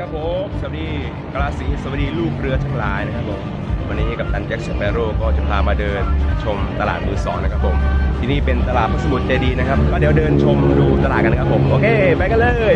ครับผมสวัสดีกราสีสวัสดีลูกเรือทั้งหลายนะครับผมวันนี้กับตันแจ็คสเปโร่ก็จะพามาเดินชมตลาดมือสองนะครับผมที่นี่เป็นตลาดพระสมุทรเจดีย์นะครับ ก็เดี๋ยวเดินชมดูตลาดกันนะครับผม โอเค ไปกันเลย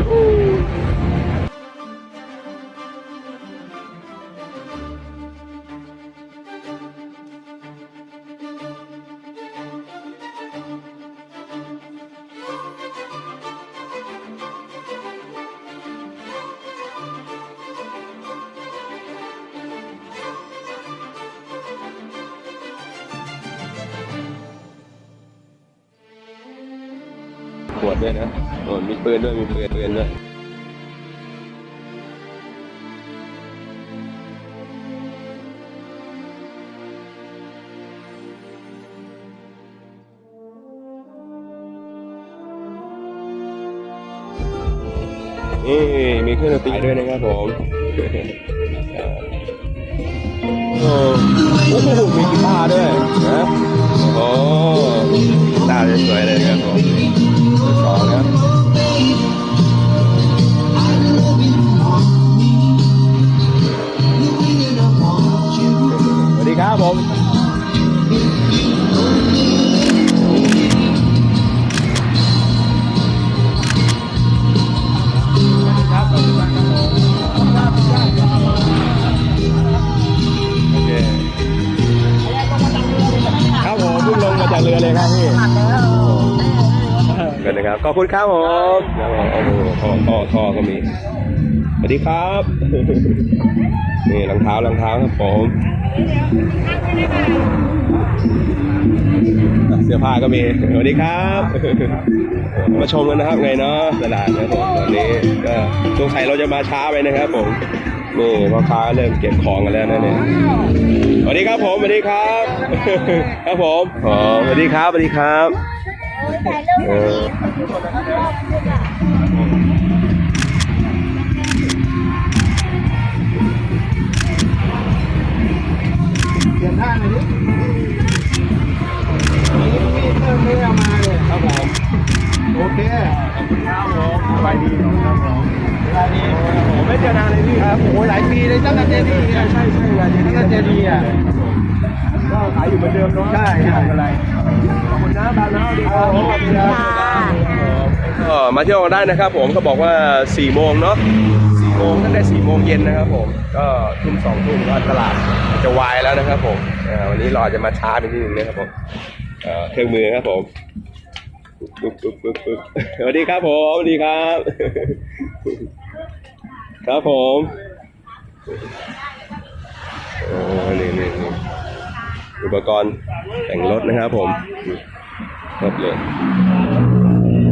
วู้ขวดด้วยนะโอ้มีปืนด้วยมีปืนปืนด้วยนี่มีเครื่องดนตรีด้วยนะครับผมโอ้โหมีกีตาร์ด้วยนะ ครับขอบคุณครับผมแล้วโอ้โหท่อท่อท่อก็มีสวัสดีครับ นี่รองเท้ารองเท้าครับผมเสื้อผ้าก็มีสวัสดีครับ มาชมกันนะครับไงเนาะตลาดนะครับผมตอนนี้ก็สงสัยเราจะมาช้าไปนะครับผมนี่พ่อค้าเริ่มเก็บของกันแล้วนะเนี่ยสวัสดีครับผมสวัสดีครับ ครับผมสวัสดีครับสวัสดีครับ เออครับผมโอเคครับผมสบายดีครับผมสบายดีผมไม่เจอนานเลยพี่ครับโอ้โหลายปีเลยตั้งแต่เจดีย์เนี่ใช่ใช่ใช่ตั้งแต่เจดีย์อะ ก็ขายอยู่เหมือนเดิมเนาะใช่ใช่ไม่เป็นไรขอบคุณนะบางนะสวัสดีครับสวัสดีครับก็มาเที่ยวกันได้นะครับผมเขาบอกว่า4โมงเนาะ4โมงตั้งแต่4โมงเย็นนะครับผมก็ทุ่มสองทุ่มก็ตลาดจะวายแล้วนะครับผมอ่าวันนี้เราอาจจะมาช้าไปนิดนึงนะครับผมเอ่อเครื่องมือครับผมปึ๊บปึ๊บปึ๊บปึ๊บสวัสดีครับผมสวัสดีครับ ครับผมโอ้นี่นี่นี่ อุปกรณ์แต่งรถนะครับผมครบเลย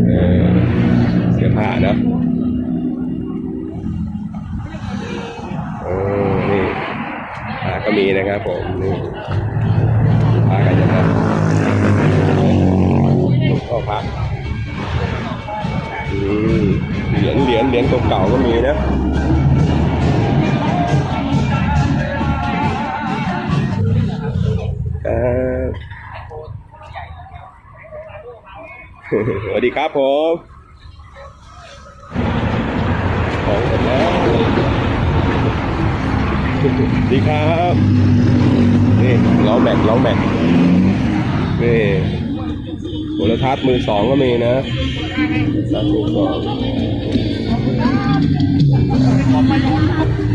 เออเสื้อผ้านะโอ้นี่ผ้าก็มีนะครับผมนี่ผ้ากันจะครับก็ผ้าอืมเหรียญเหรียญเหรียญเก่าๆก็มีนะ ครับสวัสดีครับผมของหมแล้วสวัสดีครับนี่ล้อแม็กล้อแม็กนี่โทรทัศน์มือสองก็มีนะโทรทัศน์มือสอง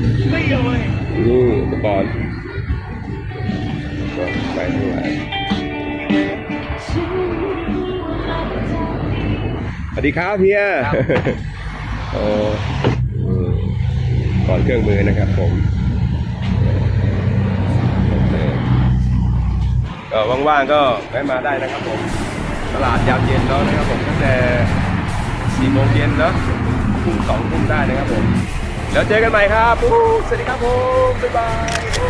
สวัสดีครับเฮียโอ้อืมก่อนเครื่องมือนะครับผมโอเคก็ว่างๆก็แวะมาได้นะครับผม ตลาดยามเย็นเนาะนะครับผมตั้งแต่สี่โมงเย็นเนาะทุ่มสองทุ่มได้นะครับผม แล้วเจอกันใหม่ครับอู้สวัสดีครับผม บ๊ายบายอู้